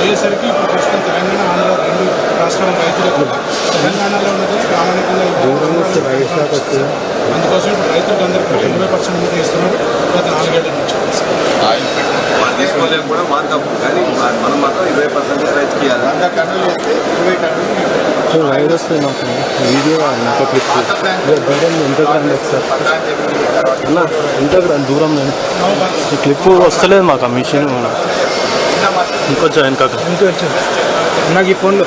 అయ్యేసరికి ఇప్పుడు ప్రస్తుతం తెలంగాణ ఆంధ్ర రెండు రాష్ట్రాల రైతులకు తెలంగాణలో ఉన్నది ప్రామాణికంగా. అందుకోసం ఇప్పుడు రైతులకు అందరికీ ఎనభై పర్సెంట్ మీద ఇస్తున్నారు గత నాలుగేళ్ళ నుంచి. వాళ్ళు తీసుకోలేము కూడా తప్పు టన్నులు వైర్ వస్తుంది నాకు వీడియో నాకు క్లిప్ దూరం ఎంత గ్రాండ్ సార్. అన్న ఎంత గ్రాండ్ దూరం నేను ఈ క్లిప్ వస్తలేదు మాకు ఆ మిషన్ ఇంకొంచెం వెనక నాకు ఈ ఫోన్లో.